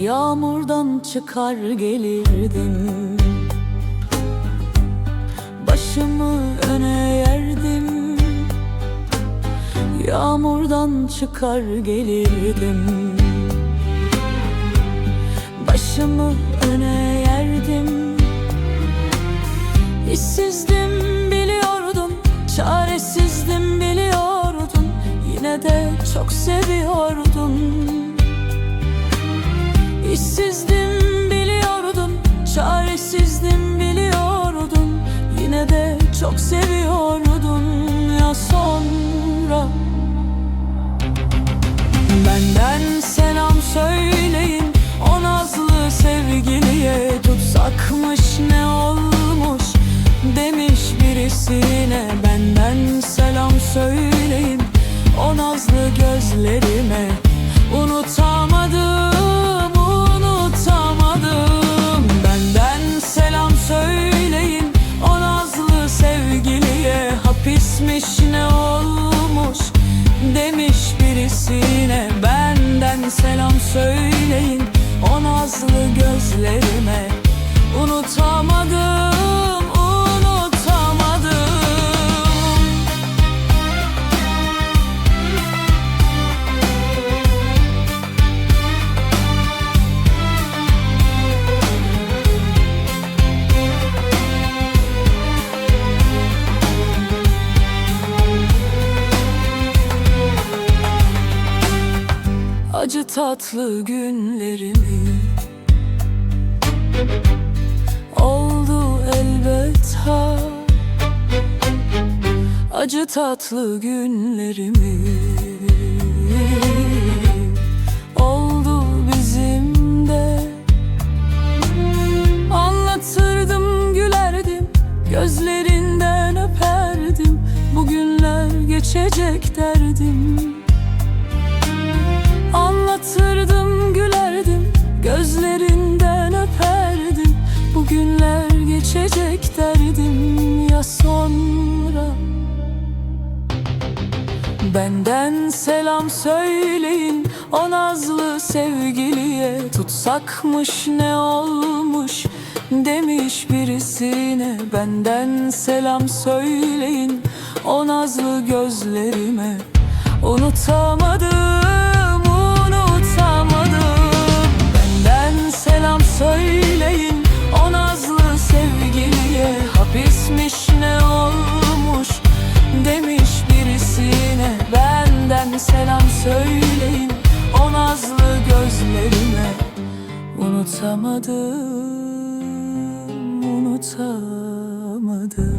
Yağmurdan çıkar gelirdim. Başımı öne yerdim. Yağmurdan çıkar gelirdim. Başımı öne yerdim. İşsizdim biliyordum Çaresizdim biliyordum. Yine de çok seviyordum çok seviyordum ya sonra. Benden selam söyleyin O nazlı sevgiliye Tutsakmış ne olmuş Benden selam söyleyin O nazlı gözlerime. Unutamadım, Acı tatlı günlerimi. Oldu elbet ha Acı tatlı günlerimi. Oldu bizim de. Anlatırdım gülerdim Gözlerinden öperdim. Bugünler geçecek derdim derdim ya sonra? Benden selam söyleyin o nazlı sevgiliye. Tutsakmış ne olmuş demiş birisine. Benden selam söyleyin o nazlı gözlerime. Unutamadım Hapismiş ne olmuş demiş birisine. Benden selam söyleyin o nazlı gözlerime. Unutamadım, unutamadım